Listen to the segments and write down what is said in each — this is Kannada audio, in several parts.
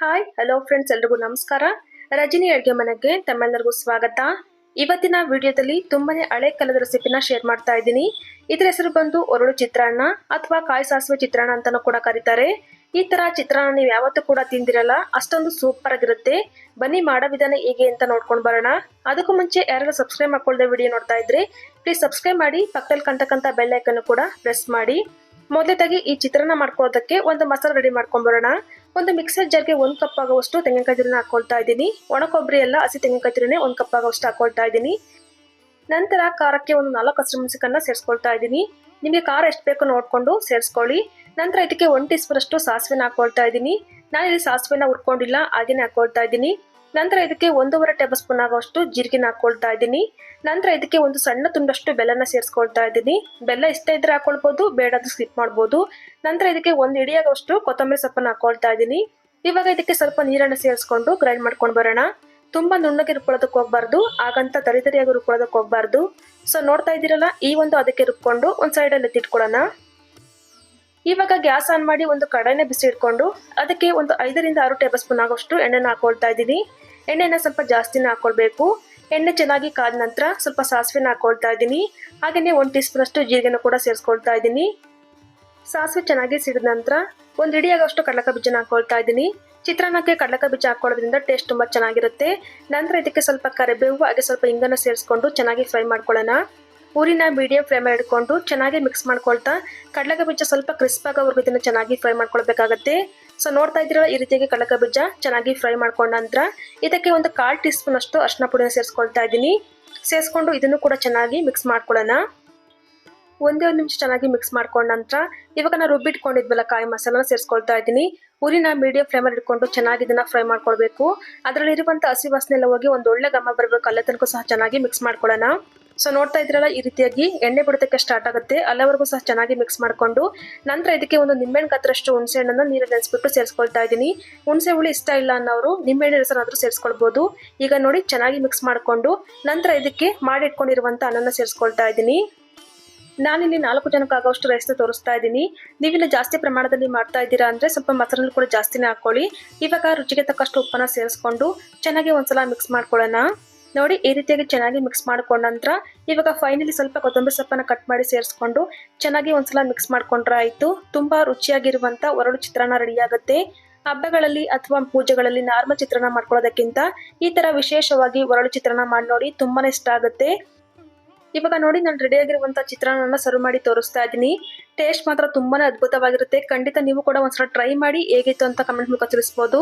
ಹಾಯ್ ಹಲೋ ಫ್ರೆಂಡ್ಸ್ ಎಲ್ರಿಗೂ ನಮಸ್ಕಾರ. ರಜನಿ ಅಡುಗೆ ಮನೆಗೆ ತಮ್ಮೆಲ್ಲರಿಗೂ ಸ್ವಾಗತ. ಇವತ್ತಿನ ವಿಡಿಯೋದಲ್ಲಿ ತುಂಬಾನೇ ಹಳೆ ಕಾಲದ ರೆಸಿಪಿನ ಶೇರ್ ಮಾಡ್ತಾ ಇದ್ದೀನಿ. ಇದರ ಹೆಸರು ಬಂದು ಒರಳು ಚಿತ್ರಾನ್ನ ಅಥವಾ ಕಾಯಿ ಸಾಸಿವೆ ಚಿತ್ರಾನ್ನ ಅಂತಾನೂ ಕೂಡ ಕರೀತಾರೆ. ಈ ತರ ಚಿತ್ರಾನ್ನ ನೀವು ಯಾವತ್ತೂ ಕೂಡ ತಿಂದಿರಲ್ಲ, ಅಷ್ಟೊಂದು ಸೂಪರ್ ಆಗಿರುತ್ತೆ. ಬನ್ನಿ, ಮಾಡೋ ವಿಧಾನ ಹೇಗೆ ಅಂತ ನೋಡ್ಕೊಂಡು ಬರೋಣ. ಅದಕ್ಕೂ ಮುಂಚೆ ಯಾರು ಸಬ್ಸ್ಕ್ರೈಬ್ ಮಾಡ್ಕೊಳ್ಳದೆ ವಿಡಿಯೋ ನೋಡ್ತಾ ಇದ್ರೆ ಪ್ಲೀಸ್ ಸಬ್ಸ್ಕ್ರೈಬ್ ಮಾಡಿ, ಪಕ್ಕದಲ್ಲಿ ಕಂಟಕ್ಕಂತ ಬೆಲ್ ಐಕನ್ ಕೂಡ ಪ್ರೆಸ್ ಮಾಡಿ. ಮೊದಲೇದಾಗಿ ಈ ಚಿತ್ರಾನ್ನ ಮಾಡ್ಕೊಳ್ಳೋದಕ್ಕೆ ಒಂದು ಮಸಾಲೆ ರೆಡಿ ಮಾಡ್ಕೊಂಡ್ಬರೋಣ ಒಂದು ಮಿಕ್ಸರ್ ಜಾರ್ಗೆ ಒಂದು ಕಪ್ ಆಗುವಷ್ಟು ತೆಂಗಿನಕಾಯಿ ತುರಿನ ಹಾಕೊಳ್ತಾ ಇದ್ದೀನಿ. ಒಣ ಕೊಬ್ಬರಿ ಎಲ್ಲ ಹಸಿ ತೆಂಗಿನಕಾಯಿ ತುರಿನೇ ಒಂದು ಕಪ್ ಆಗುವಷ್ಟು ಹಾಕೊಳ್ತಾ ಇದ್ದೀನಿ. ನಂತರ ಖಾರಕ್ಕೆ ಒಂದು ನಾಲ್ಕು ಹಸಿಮೆಣಸಿಕನ್ನ ಸೇರಿಸ್ಕೊಳ್ತಾ ಇದ್ದೀನಿ. ನಿಮಗೆ ಖಾರ ಎಷ್ಟು ಬೇಕು ನೋಡಿಕೊಂಡು ಸೇರಿಸ್ಕೊಳ್ಳಿ. ನಂತರ ಇದಕ್ಕೆ ಒನ್ ಟೀ ಸ್ಪೂನ್ ಅಷ್ಟು ಸಾಸಿವೆನ ಹಾಕೊಳ್ತಾ ಇದ್ದೀನಿ. ನಾನು ಇಲ್ಲಿ ಸಾಸಿವೆನ ಹುರ್ಕೊಂಡಿಲ್ಲ, ಹಾಗೇನೆ ಹಾಕೊಳ್ತಾ ಇದ್ದೀನಿ. ನಂತರ ಇದಕ್ಕೆ ಒಂದೂವರೆ ಟೇಬಲ್ ಸ್ಪೂನ್ ಆಗುವಷ್ಟು ಜೀರಿಗೆನ ಹಾಕೊಳ್ತಾ ಇದ್ದೀನಿ. ನಂತರ ಇದಕ್ಕೆ ಒಂದು ಸಣ್ಣ ತುಂಡಷ್ಟು ಬೆಲ್ಲನ ಸೇರಿಸ್ಕೊಳ್ತಾ ಇದ್ದೀನಿ. ಬೆಲ್ಲ ಇಷ್ಟ ಇದ್ರೆ ಹಾಕೊಳ್ಬೋದು ಅದು ಸ್ಕಿಪ್ ಮಾಡ್ಬೋದು. ನಂತರ ಇದಕ್ಕೆ ಒಂದು ಇಡಿಯಾಗುವಷ್ಟು ಕೊತ್ತಂಬರಿ ಸೊಪ್ಪನ್ನ ಹಾಕೊಳ್ತಾ ಇದ್ದೀನಿ. ಇವಾಗ ಇದಕ್ಕೆ ಸ್ವಲ್ಪ ನೀರನ್ನು ಸೇರಿಸ್ಕೊಂಡು ಗ್ರೈಂಡ್ ಮಾಡ್ಕೊಂಡು ಬರೋಣ. ತುಂಬಾ ನುಣ್ಣಗೆ ರುಬ್ಕೊಳ್ಳೋದಕ್ಕೆ ಹೋಗ್ಬಾರ್ದು, ಹಾಗಂತ ತರಿ ತರಿಯಾಗಿ ರುಬ್ಕೊಳ್ಳೋದಕ್ಕೆ ಹೋಗ್ಬಾರ್ದು. ಸೊ ನೋಡ್ತಾ ಇದ್ದೀರಲ್ಲ, ಈ ಒಂದು ಅದಕ್ಕೆ ರುಬ್ಕೊಂಡು ಒಂದು ಸೈಡಲ್ಲಿ ಎತ್ತಿಟ್ಕೊಳ್ಳೋಣ. ಇವಾಗ ಗ್ಯಾಸ್ ಆನ್ ಮಾಡಿ ಒಂದು ಕಡಾಯಿನ ಬಿಸಿ ಇಟ್ಕೊಂಡು ಅದಕ್ಕೆ ಒಂದು ಐದರಿಂದ ಆರು ಟೇಬಲ್ ಸ್ಪೂನ್ ಆಗೋಷ್ಟು ಎಣ್ಣೆನ ಹಾಕೊಳ್ತಾ ಇದ್ದೀನಿ. ಎಣ್ಣೆನ ಸ್ವಲ್ಪ ಜಾಸ್ತಿನ ಹಾಕೊಳ್ಬೇಕು. ಎಣ್ಣೆ ಚೆನ್ನಾಗಿ ಕಾದ ನಂತರ ಸ್ವಲ್ಪ ಸಾಸಿವೆನ ಹಾಕೊಳ್ತಾ ಇದ್ದೀನಿ. ಹಾಗೆಯೇ ಒಂದು ಟೀ ಸ್ಪೂನಷ್ಟು ಜೀರಿಗೆನ ಕೂಡ ಸೇರಿಸ್ಕೊಳ್ತಾ ಇದ್ದೀನಿ. ಸಾಸಿವೆ ಚೆನ್ನಾಗಿ ಸಿಡಿದ ನಂತರ ಒಂದು ಇಡಿಯಾಗಷ್ಟು ಕಡಲಕ ಬೀಜನ ಹಾಕೊಳ್ತಾ ಇದ್ದೀನಿ. ಚಿತ್ರಾನ್ನಕ್ಕೆ ಕಡಲಕ ಬೀಜ ಹಾಕೊಳ್ಳೋದ್ರಿಂದ ಟೇಸ್ಟ್ ತುಂಬ ಚೆನ್ನಾಗಿರುತ್ತೆ. ನಂತರ ಇದಕ್ಕೆ ಸ್ವಲ್ಪ ಕರಿಬೇವು, ಹಾಗೆ ಸ್ವಲ್ಪ ಇಂಗನ್ನು ಸೇರಿಸ್ಕೊಂಡು ಚೆನ್ನಾಗಿ ಫ್ರೈ ಮಾಡ್ಕೊಳ್ಳೋಣ. ಊರಿನ ಮೀಡಿಯಂ ಫ್ಲೇಮ್ ಇಟ್ಕೊಂಡು ಚೆನ್ನಾಗಿ ಮಿಕ್ಸ್ ಮಾಡ್ಕೊಳ್ತಾ, ಕಡಲೆಗ ಬೀಜ ಸ್ವಲ್ಪ ಕ್ರಿಸ್ಪ್ ಆಗೋವರೆಗೂ ಇದನ್ನು ಚೆನ್ನಾಗಿ ಫ್ರೈ ಮಾಡ್ಕೊಳ್ಬೇಕಾಗತ್ತೆ. ಸೊ ನೋಡ್ತಾ ಇದ್ದೀರಲ್ಲ ಈ ರೀತಿಯಾಗಿ ಕಡಲಕ ಬೀಜ ಚೆನ್ನಾಗಿ ಫ್ರೈ ಮಾಡ್ಕೊಂಡ ನಂತರ ಇದಕ್ಕೆ ಒಂದು ಕಾಲು ಟೀ ಸ್ಪೂನ್ ಅಷ್ಟು ಅರ್ಶಿನ ಪುಡಿನ ಸೇರಿಸ್ಕೊಳ್ತಾ ಇದ್ದೀನಿ. ಸೇರಿಸ್ಕೊಂಡು ಇದನ್ನು ಕೂಡ ಚೆನ್ನಾಗಿ ಮಿಕ್ಸ್ ಮಾಡ್ಕೊಳ್ಳೋಣ. ಒಂದೇ ಒಂದು ನಿಮಿಷ ಚೆನ್ನಾಗಿ ಮಿಕ್ಸ್ ಮಾಡ್ಕೊಂಡ ನಂತರ ಇವಾಗ ನಾನು ರುಬ್ಬಿಟ್ಕೊಂಡಿದ್ವಲ್ಲ ಕಾಯಿ ಮಸಾಲನ ಸೇರಿಸ್ಕೊಳ್ತಾ ಇದ್ದೀನಿ. ಊರಿನ ಮೀಡಿಯಂ ಫ್ಲೇಮಲ್ಲಿ ಇಟ್ಕೊಂಡು ಚೆನ್ನಾಗಿ ಇದನ್ನ ಫ್ರೈ ಮಾಡ್ಕೊಳ್ಬೇಕು. ಅದರಲ್ಲಿರುವಂಥ ಹಸಿ ವಾಸನೆ ಎಲ್ಲ ಹೋಗಿ ಒಂದು ಒಳ್ಳೆ ಘಮ ಬರಬೇಕು. ಅಲ್ಲೇ ತನಕ ಸಹ ಚೆನ್ನಾಗಿ ಮಿಕ್ಸ್ ಮಾಡ್ಕೊಳ್ಳೋಣ. ಸೊ ನೋಡ್ತಾ ಇದ್ರಲ್ಲ, ಈ ರೀತಿಯಾಗಿ ಎಣ್ಣೆ ಬಿಡೋದಕ್ಕೆ ಸ್ಟಾರ್ಟ್ ಆಗುತ್ತೆ. ಅಲ್ಲವರೆಗೂ ಸಹ ಚೆನ್ನಾಗಿ ಮಿಕ್ಸ್ ಮಾಡಿಕೊಂಡು, ನಂತರ ಇದಕ್ಕೆ ಒಂದು ನಿಂಬೆಹಣ್ಣು ಕತ್ತರಷ್ಟು ಹುಣಸೆ ಹಣ್ಣನ್ನು ನೀರಲ್ಲಿ ನೆನೆಸ್ಬಿಟ್ಟು ಸೇರಿಸ್ಕೊಳ್ತಾ ಇದ್ದೀನಿ. ಹುಣಸೆ ಹುಳಿ ಇಷ್ಟ ಇಲ್ಲ ಅನ್ನೋರು ನಿಂಬೆಹಣ್ಣು ರಸನಾದರೂ ಸೇರಿಸ್ಕೊಳ್ಬೋದು. ಈಗ ನೋಡಿ, ಚೆನ್ನಾಗಿ ಮಿಕ್ಸ್ ಮಾಡಿಕೊಂಡು, ನಂತರ ಇದಕ್ಕೆ ಮಾಡಿಟ್ಕೊಂಡಿರುವಂಥ ಅನ್ನನ ಸೇರಿಸ್ಕೊಳ್ತಾ ಇದ್ದೀನಿ. ನಾನಿಲ್ಲಿ ನಾಲ್ಕು ಜನಕ್ಕೆ ಆಗೋಷ್ಟು ರೈಸ್ನ ತೋರಿಸ್ತಾ ಇದ್ದೀನಿ. ನೀವಿಲ್ಲ ಜಾಸ್ತಿ ಪ್ರಮಾಣದಲ್ಲಿ ಮಾಡ್ತಾ ಇದ್ದೀರಾ ಅಂದರೆ ಸ್ವಲ್ಪ ಮಸಾಲೆ ಕೂಡ ಜಾಸ್ತಿನೇ ಹಾಕ್ಕೊಳ್ಳಿ. ಇವಾಗ ರುಚಿಗೆ ತಕ್ಕಷ್ಟು ಉಪ್ಪನ್ನ ಸೇರಿಸ್ಕೊಂಡು ಚೆನ್ನಾಗಿ ಒಂದ್ಸಲ ಮಿಕ್ಸ್ ಮಾಡ್ಕೊಳ್ಳೋಣ. ನೋಡಿ ಈ ರೀತಿಯಾಗಿ ಚೆನ್ನಾಗಿ ಮಿಕ್ಸ್ ಮಾಡ್ಕೊಂಡ ನಂತರ ಇವಾಗ ಫೈನಲಿ ಸ್ವಲ್ಪ ಕೊತ್ತಂಬರಿ ಸೊಪ್ಪನ್ನ ಕಟ್ ಮಾಡಿ ಸೇರಿಸ್ಕೊಂಡು ಚೆನ್ನಾಗಿ ಒಂದ್ಸಲ ಮಿಕ್ಸ್ ಮಾಡ್ಕೊಂಡ್ರೆ ಆಯಿತು. ತುಂಬಾ ರುಚಿಯಾಗಿರುವಂಥ ಒರಳು ಚಿತ್ರಾನ್ನ ರೆಡಿ ಆಗುತ್ತೆ. ಹಬ್ಬಗಳಲ್ಲಿ ಅಥವಾ ಪೂಜೆಗಳಲ್ಲಿ ನಾರ್ಮಲ್ ಚಿತ್ರಾನ್ನ ಮಾಡ್ಕೊಳ್ಳೋದಕ್ಕಿಂತ ಈ ತರ ವಿಶೇಷವಾಗಿ ಒರಳು ಚಿತ್ರಾನ್ನ ಮಾಡಿ ನೋಡಿ ತುಂಬಾ ಇಷ್ಟ ಆಗುತ್ತೆ. ಇವಾಗ ನೋಡಿ ನಾನು ರೆಡಿ ಆಗಿರುವಂಥ ಚಿತ್ರಾನ್ನ ಸರ್ವ್ ಮಾಡಿ ತೋರಿಸ್ತಾ ಇದ್ದೀನಿ. ಟೇಸ್ಟ್ ಮಾತ್ರ ತುಂಬಾನೇ ಅದ್ಭುತವಾಗಿರುತ್ತೆ. ಖಂಡಿತ ನೀವು ಕೂಡ ಒಂದ್ಸಲ ಟ್ರೈ ಮಾಡಿ ಹೇಗಿತ್ತು ಅಂತ ಕಮೆಂಟ್ ಮೂಲಕ ತಿಳಿಸ್ಬೋದು.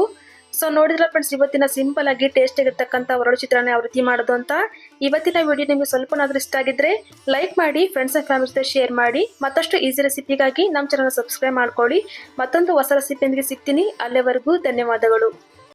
ಸೊ ನೋಡಿದ್ರೆ ಫ್ರೆಂಡ್ಸ್ ಇವತ್ತಿನ ಸಿಂಪಲ್ ಆಗಿ ಟೇಸ್ಟ್ ಆಗಿರ್ತಕ್ಕಂಥ ಒರಳು ಚಿತ್ರಾನ್ನ ಯಾವ ರೀತಿ ಮಾಡೋದು ಅಂತ. ಇವತ್ತಿನ ವಿಡಿಯೋ ನಿಮಗೆ ಸ್ವಲ್ಪನಾದ್ರೂ ಇಷ್ಟ ಆಗಿದ್ರೆ ಲೈಕ್ ಮಾಡಿ ಫ್ರೆಂಡ್ಸ್ ಅಂಡ್ ಫ್ಯಾಮಿಲಿ ಜೊತೆ ಶೇರ್ ಮಾಡಿ. ಮತ್ತಷ್ಟು ಈಸಿ ರೆಸಿಪಿಗಾಗಿ ನಮ್ಮ ಚಾನಲ್ ಸಬ್ಸ್ಕ್ರೈಬ್ ಮಾಡ್ಕೊಳ್ಳಿ. ಮತ್ತೊಂದು ಹೊಸ ರೆಸಿಪಿಯೊಂದಿಗೆ ಸಿಗ್ತೀನಿ. ಅಲ್ಲಿವರೆಗೂ ಧನ್ಯವಾದಗಳು.